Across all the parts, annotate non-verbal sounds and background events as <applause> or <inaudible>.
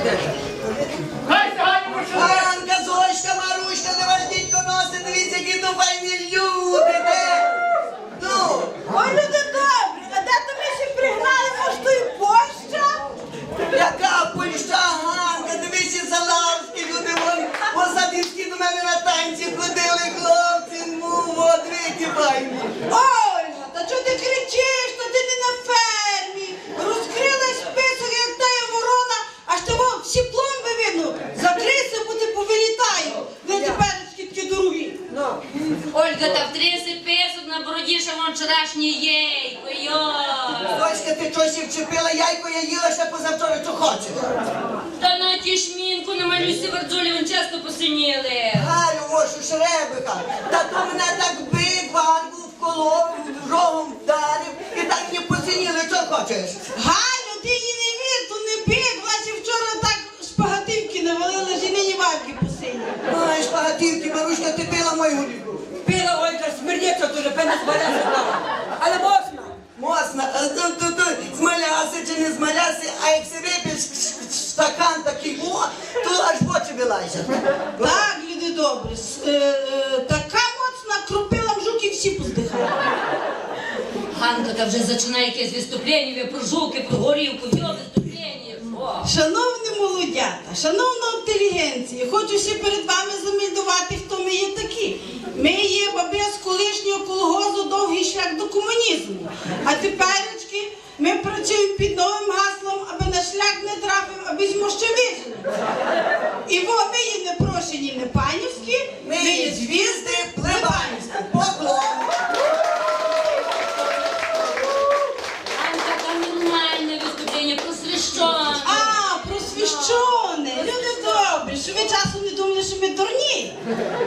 Хай Ольга, та в 30 песок на бороді ще вон вчорашній єйко, йой. Дочка, ти щось і вчепила яйко, я їла ще позавчора, що хочеш. Та на ті шмінку намалюйся вардзулі, вон часто посиніли. Галю, вашу шребика, та то мене так бик, вангу вколов, рогом вдарив, і так не поцініли, що хочеш. Галю, ти її не вір, то не вона ще вчора так шпагативки навалила, що нині варки посині. Ой, шпагатівки, Марушка, ти пила мою Смердиться дуже, певно, змаляся знала. Але можна. Моцно, а то, то, то, змаляси чи не змаляси, а як си вип'єш стакан такий, о, то аж в очі вилазять. Так, люди добрі, е, е, така моцна кропила жуки всі поздихали. Ганка та вже починає якесь виступлення про жуки, про горілку, йо, виступлення. О. Шановні молодята, шановна інтелігенція, хочу ще перед вами замельдувати, хто ми є такі. Ми є баби з колишнього колгозу довгий шлях до комунізму. А теперечки ми працюємо під новим гаслом, аби на шлях не трапив, аби ще вижили. І во ми є не прошені, не панівські, Ми є звізди плебанські, поклон. Дурні.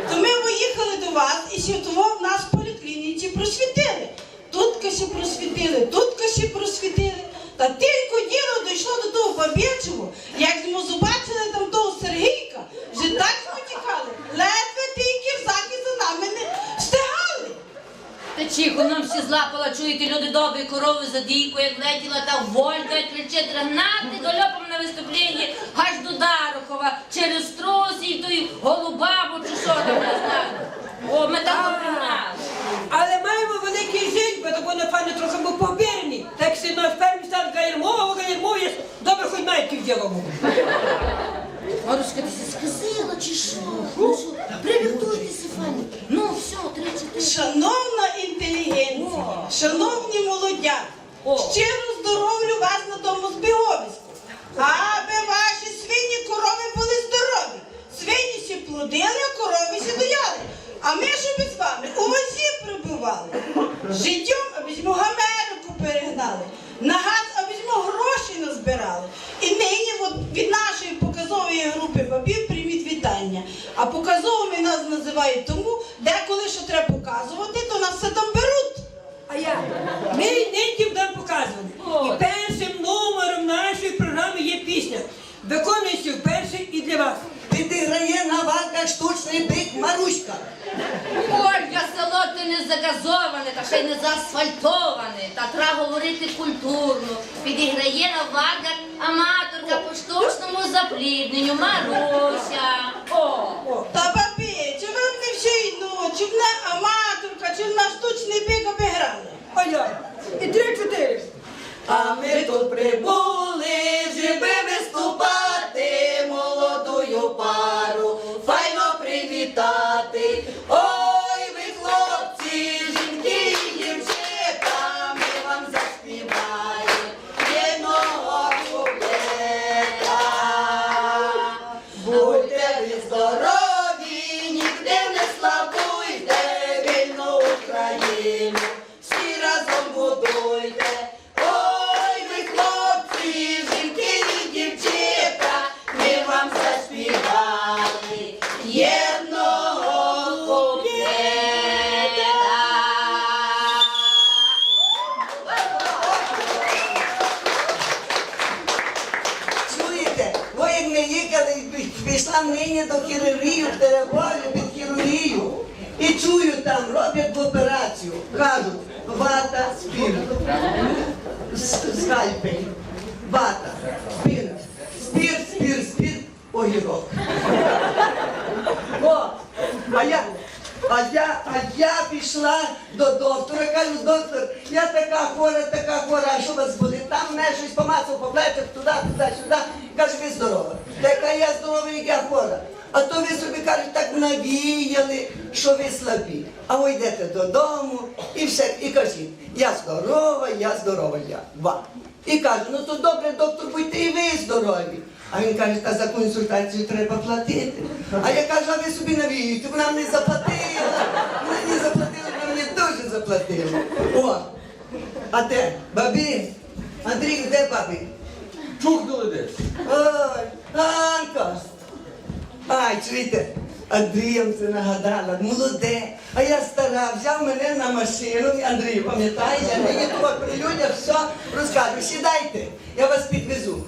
То ми поїхали до вас і святово в нас в поліклініці просвітили. Тут ще просвітили, тут ще просвітили. Та тільки діло дійшло до того бабічого, як ми побачили там того Сергійка, вже так потікали, ледве тільки в взаки за нами не встигали. Та чихо, нам всі злапала, чуєте, люди добрі, корови за дійку, як летіла та Волька, кричить, гнати гальопом на виступлення, аж до Дарухова, через трос і той голубабу, чи що там, не знаю. О, ми так пригнали. Але маємо великий жить, бо вони пане трохи ми побірні. Так си наш перший стан гаєрмова, гаєрмова, є добре хоч майки в ділому. Марушка, ти се сказила, чи що? Ну що, привітуйтеся, Фані. Ну, все, чотири. Шановна інтелігенція, шановні молодята, О. щиро здоровлю вас на тому збіговиську. Аби ваші свині корови були здорові. А корови сідояли. А ми ж без вами у возі прибували. Життям змо Америку перегнали. На газ аби гроші назбирали. І нині от від нашої показової групи бабів прийміть вітання. А показовими нас називають тому, деколи що треба показувати, то нас все там беруть. А я? Ми нині будемо показувати. І першим номером нашої програми є пісня. Виконується вперше і для вас. Підіграє на варках штучний бик Маруська. Ольга, село ти не загазоване, та ще й не заасфальтоване. Та треба говорити культурно. Підіграє на варгах аматорка по штучному заплідненню Маруся. О! Та бабі, чи ви не всю ночі, в на аматорка, чи на штучний бік обіграли? Оля, і три-чотири. А ми тут прибули, Чую там, роблять операцію. Кажуть, вата, спір. С- Скальпель. Вата, спір. Спір, спір, спір, огірок. А я, а я, а я пішла до доктора, кажу, доктор, я така хвора, така хвора, а що вас буде? Там мене щось помацав по плечах, туди, туди, сюди. Каже, ви здорова. Така я здорова, як я хвора. А то ви собі кажуть, так навіяли, що ви слабі. А ви йдете додому і все, і кажіть, я здорова, я здорова, я. Ва. І кажу, ну то добре, доктор, будьте і ви здорові. А він каже, та за консультацію треба платити. А я кажу, а ви собі навіюєте, вона мені заплатила. Вона мені заплатила, вона мені дуже заплатила. О, а де? Бабі? Андрій, де бабі? Чухнули десь. Ой, Анка! Ай, чуєте, Андрієм це нагадала, молоде. А я стара, взяв мене на машину, Андрій, пам'ятаєте, мені тут при людях все розкажу. Сідайте, я вас підвезу.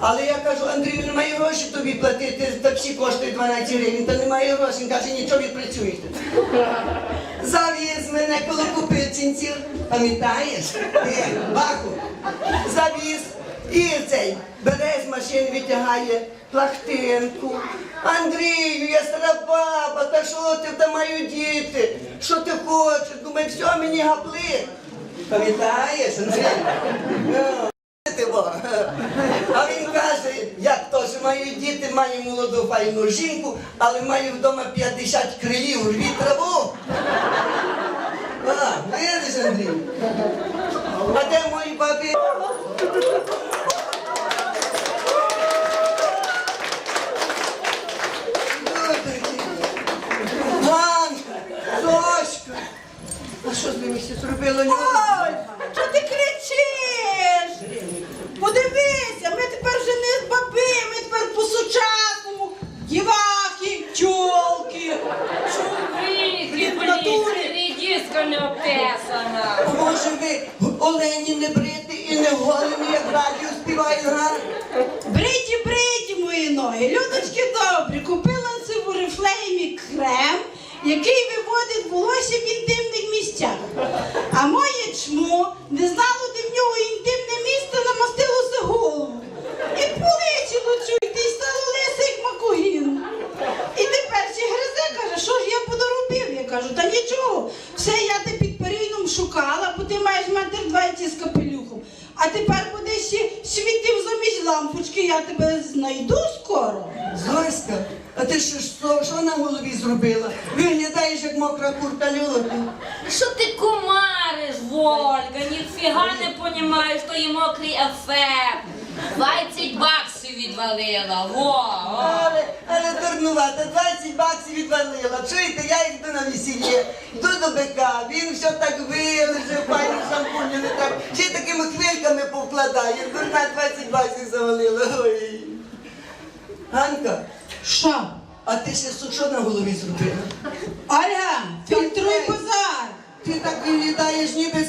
Але я кажу, Андрію, немає грошей тобі платити, таксі коштує 12 гривень, та немає грошей. Він каже, нічого відпрацюєте. Завіз мене коло купицінців, пам'ятаєш? Е, Баху. Завіз. І цей бере з машини, витягає плахтинку. Андрію, я стара баба, та що ти та маю діти? Що ти хочеш? Думаю, все, мені гапли. Пам'ятаєш, Андрій? Ну, бо. А він каже, як що маю діти, маю молоду файну жінку, але маю вдома 50 крилів, рвіть траву. А, видиш, Андрій? А де мої бабі? Ганка, дочка. А що з ними все я те під перином шукала, бо ти маєш метр двадцять з капелюхом. А тепер будеш ще світив замість лампочки, я тебе знайду скоро. Зоська, а ти що, що, що на голові зробила? Виглядаєш як мокра курка льоду. Що ти кумариш, Вольга? Ніфіга не понімаєш, то є мокрий ефект. 20 баксів відвалила, во! о. Але, але дурнувата, 20 баксів відвалила. Чуєте, я йду на весілля, йду до бика, він все так вилежив, пані шампуні не так, ще такими хвильками повкладає. Дурна 20 баксів завалила. Ой. Ганка, Що? а ти ще що на голові зробила? Аля, фільтруй базар. Ти так виглядаєш, ніби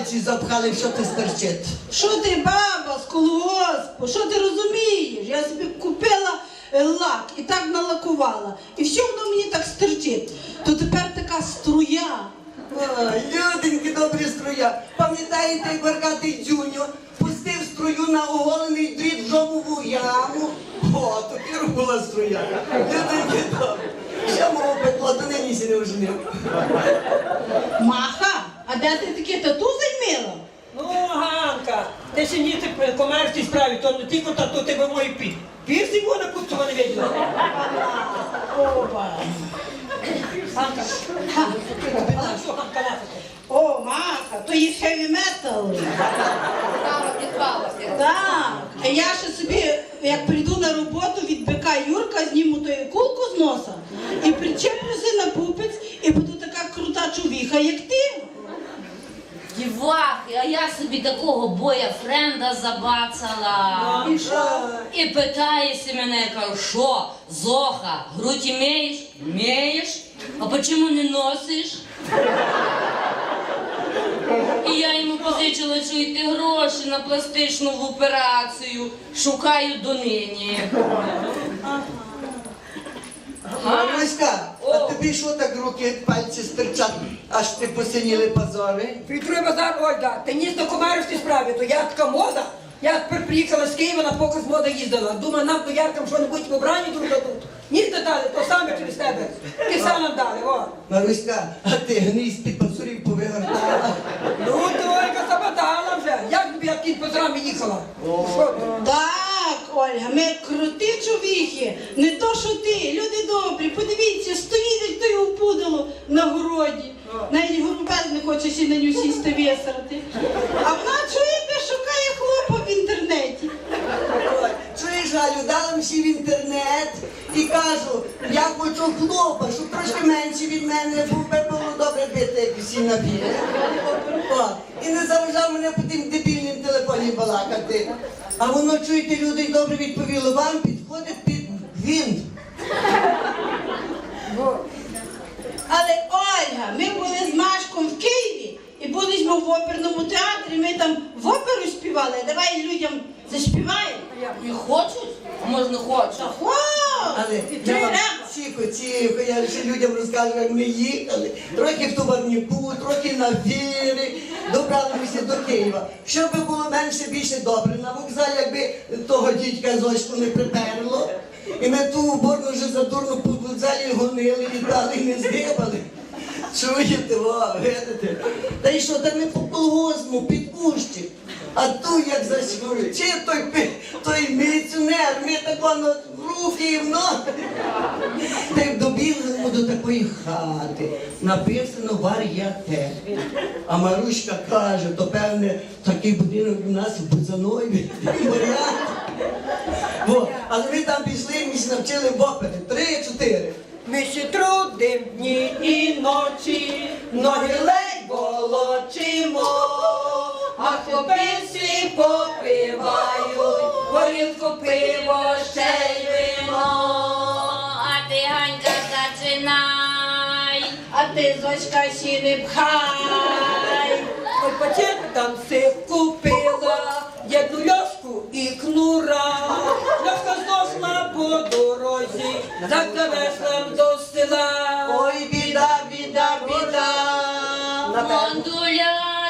пальці запхали, що ти стерчить. Що ти, баба, з колгоспу? Що ти розумієш? Я собі купила е, лак і так налакувала. І все воно мені так стерчить. То тепер така струя. Люденьки добрі струя. Пам'ятаєте, як Варкатий Дзюньо пустив струю на оголений дріт в жомову яму? О, то пір була струя. Люденьки добрі. Що мого пекло, до нині не оженив. Маха, а де ти таке тату займила? Ну, Ганка, ти ще ні ти комерції справі, то не тільки тату тебе мої пі. Пірсі вона купцова не виділа. Опа. Ганка, що Ганка нафиг? О, Маха, то є хеві метал. Так. А я ще собі, як прийду на роботу від бика Юрка, зніму тою кулку з носа і причеплюся на пупець і буду така крута чувіха, як ти. Дівахи, а я собі такого боя френда забацала. І що? І питається мене, кажу, що, Зоха, грудь імеєш? Меєш? А почему не носиш? І я йому позичила чуєте гроші на пластичну операцію. Шукаю донині. Маруська, а тобі що так руки, пальці стирчать, аж ти посиніли позори? Петро Базар, Ольга, ти ніс на комарівській справі, то я така мода. Я тепер приїхала з Києва на показ мода їздила. Думаю, нам то яркам що-небудь в обранні тут дадуть. Ніс не дали, то саме через тебе. Ти сам нам дали, о. Маруська, а ти гній з-під пасурів повигортала. Ну, ти Ольга забатала вже. Як тобі, як кінь по зрамі їхала? Що ти? Так, Ольга, ми крути човіхи, не то що ти, люди добрі, подивіться, стоїть як у пудолу на городі. Навіть горобець не хоче сі на нього сісти висрати. А вона чуєте, шукає хлопа в інтернеті. Галю, дала всі в інтернет і кажу, я хочу хлопа, щоб трошки менше від мене, бо було добре бити, як всі набіли. І не заважав мене по тим дебільним телефоні балакати. А воно, чуєте, люди добре відповіло, вам підходить під гвинт. Але Ольга, ми були з Машком в Києві і були ж ми в оперному театрі, ми там в оперу співали. Давай людям заспіваємо. Не хочуть? А може не хочуть? Та хо! Але я Треба. вам тихо, тихо, я ще людям розкажу, як ми їхали. Трохи в товарніку, трохи на вірі. Добралися до Києва. Що менше більше добре на вокзалі, якби того дідька Зочку не приперло. І ми ту уборну вже задурно по вокзалі гонили, літали і не здибали. Чуєте, о, видите? Та й що, та ми по колгоспу, під кущик. А ту як зашвурчи, той, той міліціонер, ми тако в руки і в ноги. До такої хати. Написано вар'яте. А Марушка каже, то певне такий будинок у нас в Бузанові. Варіант. Але ми там пішли, ми ж навчили в опери. Три-чотири. Ми ще трудим дні і ночі, ноги ледь волочимо, а хлопці попивають, горілку пиво ще й вино. Ти, Зочка, сі не пхай. Ой, пачет там си купила, єдну льошку і кнура. Льошка зносла по дорозі, так завезла до села. Ой, біда, біда, біда. Мондуляцію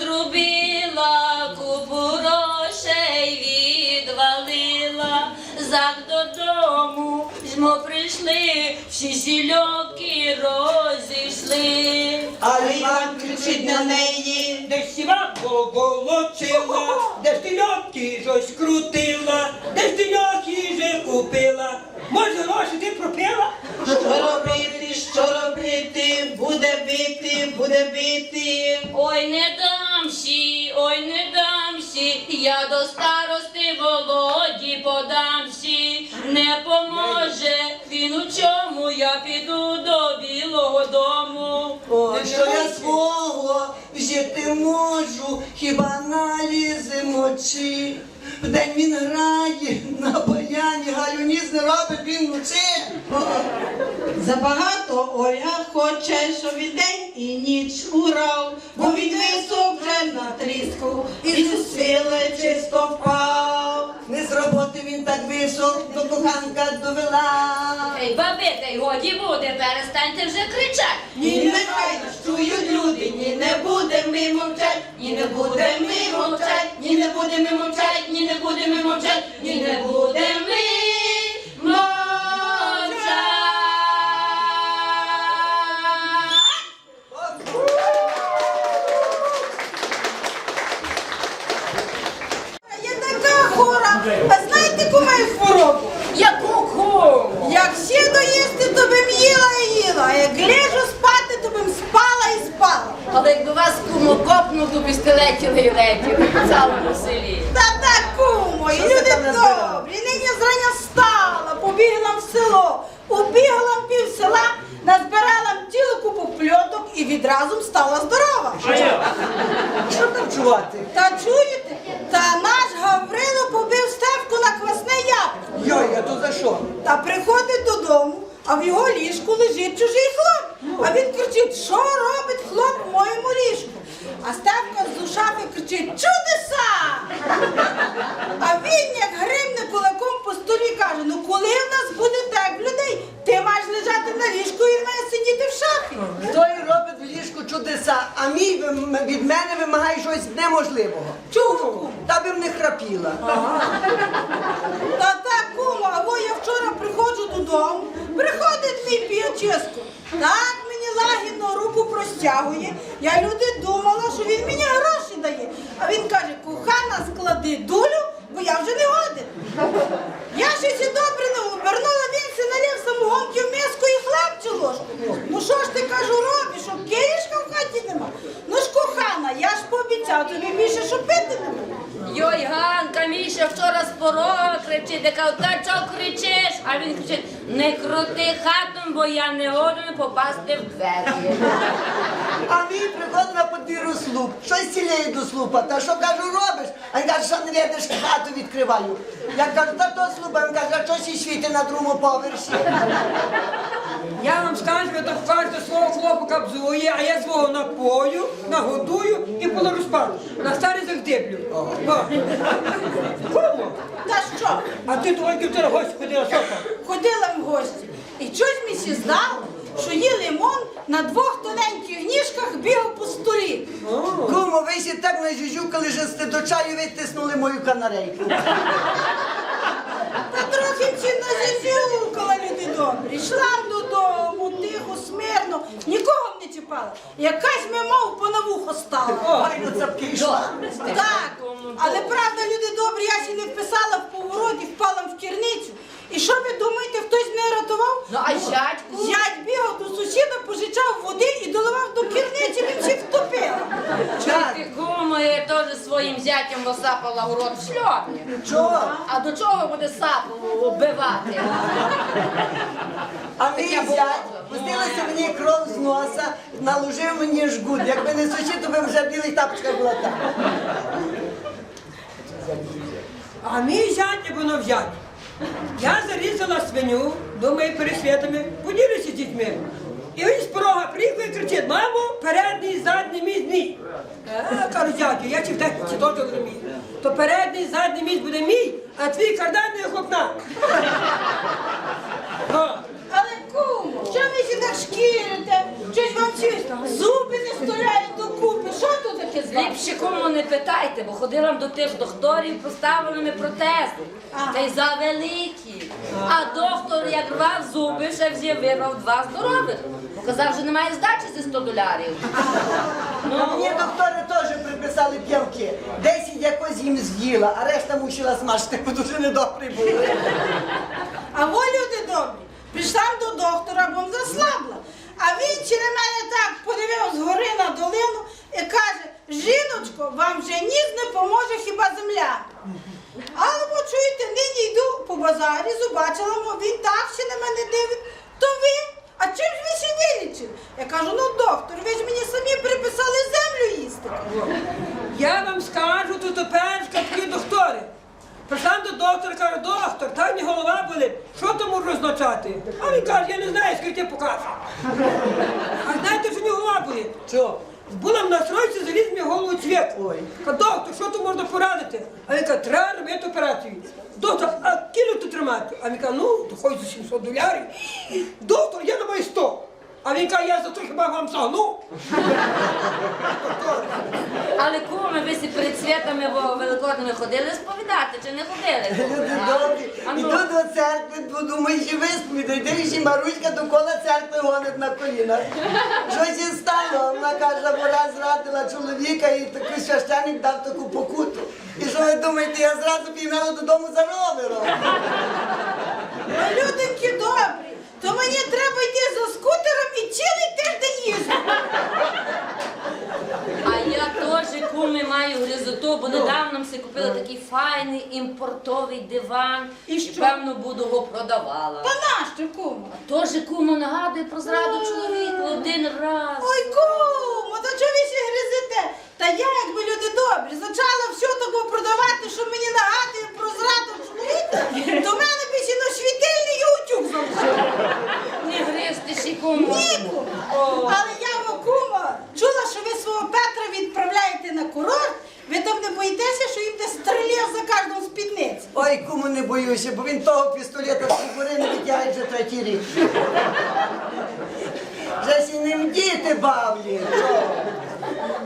зробила, купу грошей відвалила. Зак додому ж ми прийшли, всі розійшли. А Іван кричить на неї. Де ж сіва волочила, де ж ти льотки щось крутила, де ж ти льохи же купила. Може, гроші ти пропила? Що робити, що робити, буде бити, буде бити. Ой, не дамсі, ой, не дамсі, я до старости Володі подамсі, не поможе він у чому, я піду до білого дому. Ой, що я свого жити можу, хіба аналізи мочі. Вдень він грає на баяні, галюніс не робить, він мочи. Забагато Ольга хоче, щоб він день і ніч урав, бо він висок вже на тріску і сили чисто впав. Не з роботи він так вийшов, до коханка довела. Ей, баби, та й годі буде, перестаньте вже кричать. Ні, нехай нас чують люди, ні не будемо ми мовчать, ні не будемо ми мовчать, ні не будемо ми мовчать, ні не будемо ми мовчать, ні не будемо ми то б летіли і летіли в цілому селі. Та так, кумо, і люди добрі. Нині зрання стала, побігла в село, убігла в пів села, назбирала цілу купу пльоток і відразу стала здорова. Що там чувати? Та чуєте? Та наш Гаврило побив Стевку на квасне яблуко. Йой, а то за що? Та приходить додому, а в його ліжку лежить чужий хлоп. А він кричить, що робить шафи кричить Чудеса! А він, як гримне кулаком по столі, каже: Ну коли в нас буде так людей, ти маєш лежати на ліжку і маєш сидіти в шафі. Той робить в ліжку чудеса, а мій від мене вимагає щось неможливого. Чому? Та би не храпіла. Ага. Йой, Ганка, Міша вчора з порога кричить, я кажу, та чого кричиш? А він кричить, не крути хатом, бо я не годен попасти в двері. А мій приходить на подвір'ю слуп. Щось ціліє до слупа. Та що кажу, робиш? А він каже, що не видиш, хату відкриваю. Я кажу, та то слупа. Він каже, а що сі світи на другому поверсі? Я вам скажу, то кажете свого хлопка бзує, а я свого напою, нагодую і полорозпаду. На старий завдиблю. Кому? Та що? А ти тільки вчора в гості ходила, що там? Ходила в гості. І щось мені здало, що є лимон на двох тоненьких ніжках бігав по столі. Кому, ви ще так нажужукали, що сте до чаю витиснули мою канарейку. Та трохи ці назізюкала люди добрі. Йшла нікого. Якась ми мов по на вухо стала. Ну. Так, але правда, люди добрі, я ще не вписала в повороті, впала в керницю. І що ви думаєте, хтось не рятував? Ну, а зятьку? Зять бігав до сусіда, пожичав води і доливав до керниці, він всіх втопив. Ти кому, теж своїм зятям осапала город в шльопі. Чого? А до чого буде сапу вбивати? А мій зять пустилася мені кров з носа, наложив мені жгут. Якби не сусід, то би вже білий тапочка була там. А мій зять не воно взять. Я зарізала свиню, думаю, перед святами, поділюся з дітьми. І він з порога приїхав і кричить, мамо, передній, задній міст мій. Е, кажу, зятю, я чи в техніці теж розумію. То передній, задній міст буде мій, а твій кардан не хлопна. <laughs> Але кому, що ви ще так шкірите? Щось вам ці зуби не стоять докупи. Що тут таке з вами? Ліпше кому не питайте, бо ходила до тих докторів, поставили ми протези. Та й завеликі. А доктор, як рвав зуби, ще взяв вирвав два здорових. Казав, що немає здачі зі 100 долярів. А мені доктори теж приписали п'явки. Десять якось їм з'їла, а решта мусила смажити, бо дуже недобрі були. А ви, люди добрі, прийшла до доктора, бо заслабла. А він на мене так подивив згори на долину і каже, жіночко, вам вже ніс не поможе хіба земля. Але ви чуєте, нині йду по базарі, побачила, мов він так ще на мене дивить. То ви? А чим ж ви ще вилічили? Я кажу, ну доктор, ви ж мені самі приписали землю їсти. Я вам скажу, тут оперечка такі доктори. Прийшла до доктора, каже, доктор, та мені голова болить, що то можу означати? А він каже, я не знаю, скільки покажу. А знаєте, що мені голова болить? Що? Була на стройці, заліз мені голову цвіт. Каже, доктор, що то можна порадити? А він каже, треба робити операцію. Доктор, а кинути тримати? А він каже, ну, то хоч за 700 долярів. Доктор, я на маю 100. А він каже, я за то хіба вам сагну? Але куми, ви сі перед святами во великодними ходили сповідати чи не ходили? Люди А? добрі. А ну. Іду до церкви, бо думаю, що висповідаю. Дивишся, Маруська довкола церкви гонить на колінах. Щось і стало. Вона каже, раз зрадила чоловіка і такий священник дав таку покуту. І що ви думаєте, я зразу піймала додому за ровером. Ну, люденьки то мені треба йти за скутером і цілий тиждень їздити. А я теж куми маю гризоту, бо недавно все купила купили такий файний імпортовий диван І що? певно буду його продавала. Та нащо, кому? Тоже кому нагадує про зраду чоловіку один раз. Ой, кому, та чого ви ще гризете? Та я, якби люди добрі, почала все того продавати, що мені нагадує про зраду чоловіка, то в мене б ще на світильний утюг залишив. Не гризти ще кому. Ніку. Але я во кума чула, що ви свого Петра відправляєте на курорт. Ви там не боїтеся, що їм десь стріляв за кожну спідницю? Ой, кому не боюся, бо він того пістолета з гори не витягає вже третій рік. Вже сі ним діти бавлі. Що?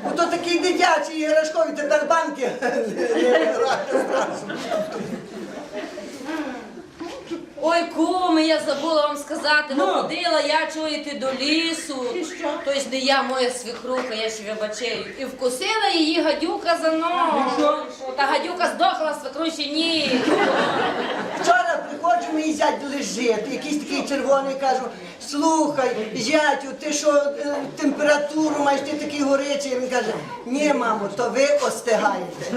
Бо то такі дитячі іграшкові тепер банки. <laughs> Ой, куми, я забула вам сказати, ну Ну. ходила я чуєте до лісу. Тобто не я, моя свекруха, я ще вибачаю. І вкусила її гадюка за ногу. Та гадюка здохла, свекрухи ні. Мій зять лежить, якийсь такий червоний, кажу, слухай, зятю, ти що е, температуру маєш, ти такий горячий. Він каже, ні, мамо, то ви остигаєте.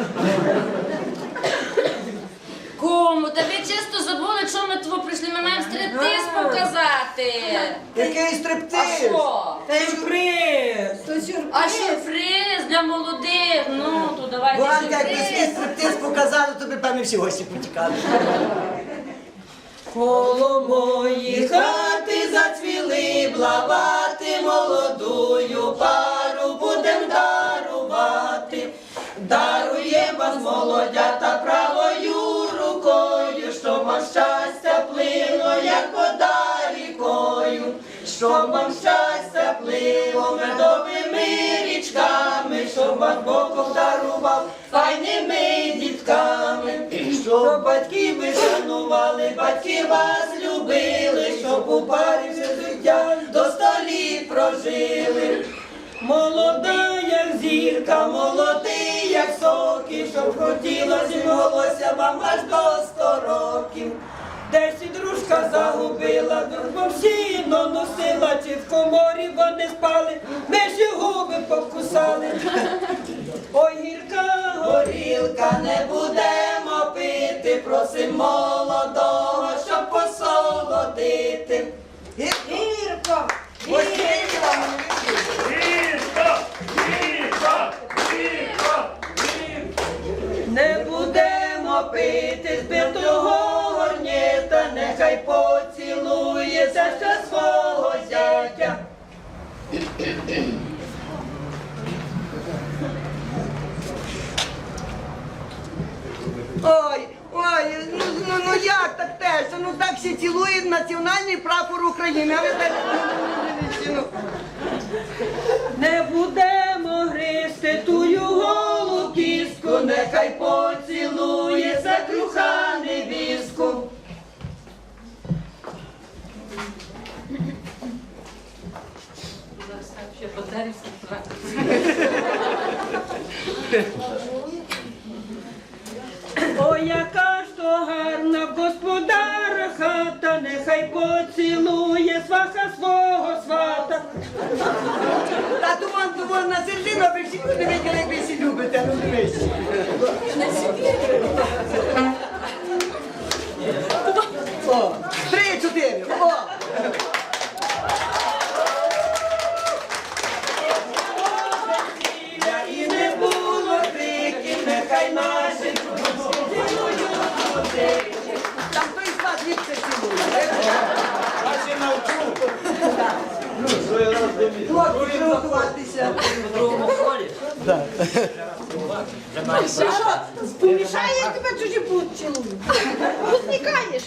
Кому, та ви чисто забули, що ми того прийшли, ми маємо стриптиз показати. Який А стриптиз? що? Сюрприз! То сюрприз. А сюрприз для молодих. Ну, то давайте Бо якби такий сюрприз. стриптиз показали, то би певно всі гості потікали. Коло мої хати зацвіли, блавати молодую пару будем дарувати. Дарує вас молодята правою рукою, щоб вам щастя плило, як вода рікою, щоб вам щастя плило медовими річками, щоб вас Бог дарував файними шанували, батьки вас любили, щоб у парі все життя до столі прожили. Молода, як зірка, молодий, як соки, щоб хотілося волосся вам аж до сто років. Десь і дружка загубила, дружбу сіно носила, чи в коморі вони спали, ми ж губи покусали. Ой, гірка горілка, не будемо пити, просим молодого, щоб посолодити. Гірко. Гірка, Тихо! Тихо! Тихо! Не будемо пити збитого горнєта, нехай поцілується ще свого зятя. Ой, ну, ну, ну як так теж? Ну так всі цілує національний прапор України. А ви так, ну, Не будемо гризти тую голу кіску, нехай поцілується круха невістку. Ой, Думав, думав, на середину, аби всі люди виділи, як ви всі любите, Хлопці, приготуватися. Що, помішає, я тебе чужі цілую. Узнікаєш.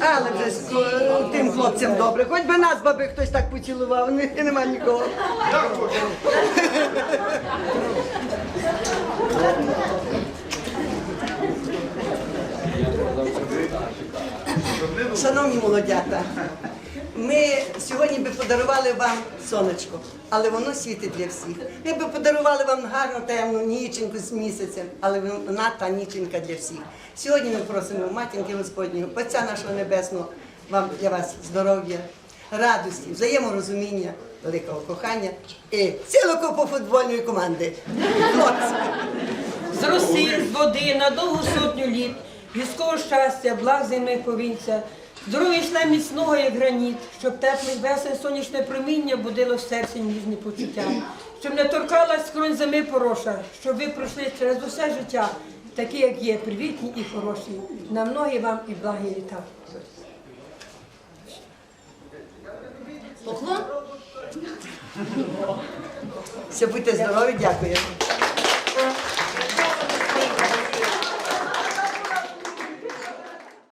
Але вже з тим хлопцям добре. Хоч би нас баби хтось так поцілував, нема нікого. Шановні молодята, ми сьогодні би подарували вам сонечко, але воно світить для всіх. Ми би подарували вам гарну темну ніченьку з місяцем, але вона та ніченька для всіх. Сьогодні ми просимо матінки Господнього, Отця нашого Небесного, вам для вас здоров'я, радості, взаєморозуміння, великого кохання і цілого по футбольної команди. Хлопці! З роси, з води на довгу сотню літ, військового щастя, благ зими повінця, здоров'я йшла міцного, як граніт, щоб теплий весень сонячне проміння будило в серці ніжні почуття, щоб не торкалась скронь зими пороша, щоб ви пройшли через усе життя, такі, як є, привітні і хороші. На многі вам і благі літа. Поклон? Все, будьте здорові, дякую.